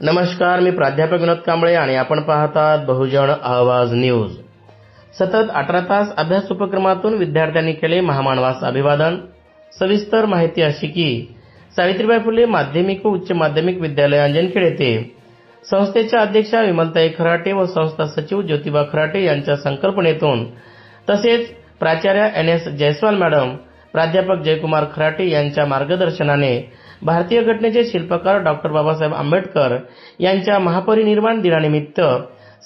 नमस्कार मी प्राध्यापक विनोद कांबळे आणि आपण पाहतात बहुजन आवाज न्यूज. सतत अठरा तास अभ्यास उपक्रमातून विद्यार्थ्यांनी केले महामानवास अभिवादन. सविस्तर माहिती अशी की सावित्रीबाई फुले माध्यमिक व उच्च माध्यमिक विद्यालय अंजनखेड येथे संस्थेच्या अध्यक्षा विमलताई खराटे व संस्था सचिव ज्योतिबा खराटे यांच्या संकल्पनेतून तसेच प्राचार्य एन एस जयस्वाल मॅडम प्राध्यापक जयकुमार खराटे यांच्या मार्गदर्शनाने भारतीय घटनेचे शिल्पकार डॉक्टर बाबासाहेब आंबेडकर यांच्या महापरिनिर्वाण दिनानिमित्त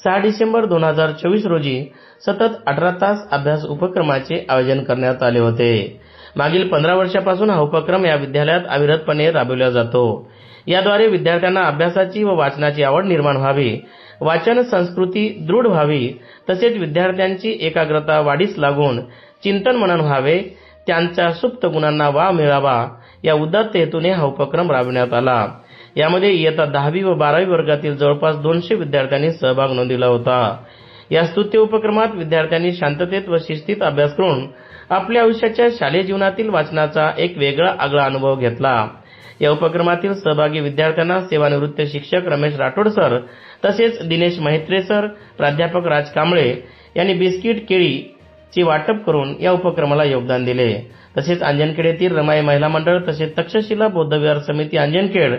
सहा डिसेंबर दोन हजार चोवीस रोजी सतत अठरा तास अभ्यास उपक्रमाचे आयोजन करण्यात आले होते. मागील पंधरा वर्षापासून हा उपक्रम या विद्यालयात अविरतपणे राबविला जातो. याद्वारे विद्यार्थ्यांना अभ्यासाची व वाचनाची आवड निर्माण व्हावी वाचन संस्कृती दृढ व्हावी तसेच विद्यार्थ्यांची एकाग्रता वाढीस लागून चिंतन मनन व्हावे त्यांच्या सुप्त गुणांना वाव मिळावा. या उदात्त हेतूने हा उपक्रम राबविण्यात आला. यामध्ये इयत्ता दहावी व बारावी वर्गातील जवळपास दोनशे विद्यार्थ्यांनी सहभाग नोंदविला होता. या स्तुत्य उपक्रमात विद्यार्थ्यांनी शांततेत व शिस्तीत अभ्यास करून आपल्या आयुष्याच्या शालेय जीवनातील वाचनाचा एक वेगळा आगळा अनुभव घेतला. या उपक्रमातील सहभागी विद्यार्थ्यांना सेवानिवृत्त शिक्षक रमेश राठोड सर तसेच दिनेश महित्रे सर प्राध्यापक राज कांबळे यांनी बिस्किट केळी ची वाटप करून या उपक्रमाला योगदान दिले. तसेच अंजनखेड येथील रमाई महिला मंडळ तसेच तक्षशिला बौद्धविहार समिती अंजनखेड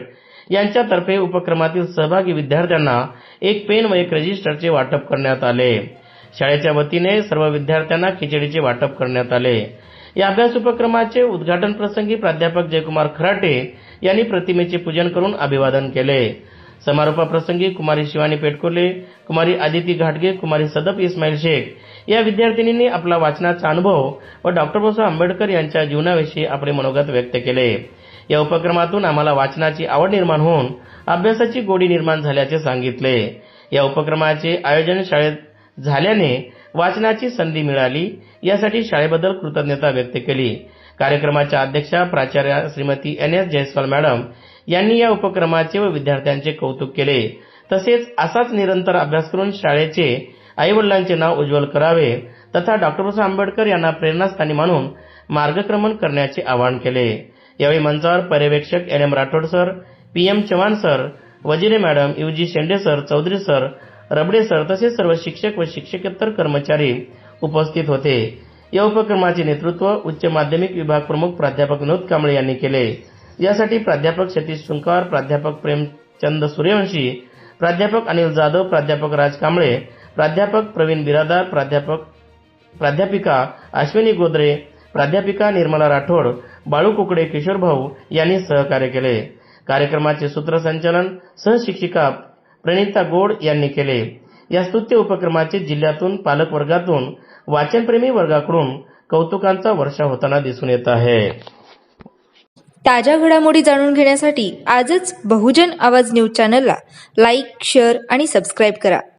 यांच्यातर्फे उपक्रमातील सहभागी विद्यार्थ्यांना एक पेन व एक रजिस्टरचे वाटप करण्यात आले. शाळेच्या वतीने सर्व विद्यार्थ्यांना खिचडीचे वाटप करण्यात आले. या अभ्यास उपक्रमाचे उद्घाटन प्रसंगी प्राध्यापक जयकुमार खराटे यांनी प्रतिमेचे पूजन करून अभिवादन केले. समारोपाप्रसंगी कुमारी शिवानी पेटकोले कुमारी आदिती घाटगे कुमारी सदप इस्माईल शेख. या विद्यार्थिनींनी आपला वाचनाचा अनुभव व डॉक्टर बाबासाहेब आंबेडकर यांच्या जीवनाविषयी आपले मनोगत व्यक्त केले. या उपक्रमातून आम्हाला वाचनाची आवड निर्माण होऊन अभ्यासाची गोडी निर्माण झाल्याचे सांगितले. या उपक्रमाचे आयोजन शाळेत झाल्याने वाचनाची संधी मिळाली. यासाठी शाळेबद्दल कृतज्ञता व्यक्त केली. कार्यक्रमाच्या अध्यक्षा प्राचार्य Shrimati N S Jaiswal madam यांनी या उपक्रमाचे व विद्यार्थ्यांचे कौतुक केले. तसेच असाच निरंतर अभ्यास करून शाळेचे आई वडिलांचे नाव उज्ज्वल करावे तथा डॉक्टर बाबासाहेब आंबेडकर यांना प्रेरणास्थानी मानून मार्गक्रमण करण्याचे आवाहन केले. यावेळी मंचावर पर्यवेक्षक N M Rathod sir P M Chavan sir Wajire madam U G Shende sir Chaudhari sir Rabade sir तसेच सर्व शिक्षक व शिक्षकेतर कर्मचारी उपस्थित होते. या उपक्रमाचे नेतृत्व उच्च माध्यमिक विभाग प्रमुख प्राध्यापक विनोद कांबळे यांनी केले. यासाठी प्राध्यापक सतीश सुंकार प्राध्यापक प्रेमचंद सूर्यवंशी प्राध्यापक अनिल जाधव प्राध्यापक राज कांबळे प्राध्यापक प्रवीण बिरादार प्राध्यापक प्राध्यापिका अश्विनी गोदरे प्राध्यापिका निर्मला राठोड बाळू कुकडे किशोर भाऊ यांनी सहकार्य केले. कार्यक्रमाचे सूत्रसंचालन सहशिक्षिका प्रणिता गोड यांनी केले. या स्तुत्य उपक्रमाचे जिल्ह्यातून पालक वर्गातून वाचनप्रेमी वर्गाकडून कौतुकांचा वर्षा होताना दिसून येत आहे. ताज्या घडामोडी जाणून घेण्यासाठी आजच बहुजन आवाज न्यूज चॅनलला लाईक शेअर आणि सबस्क्राईब करा.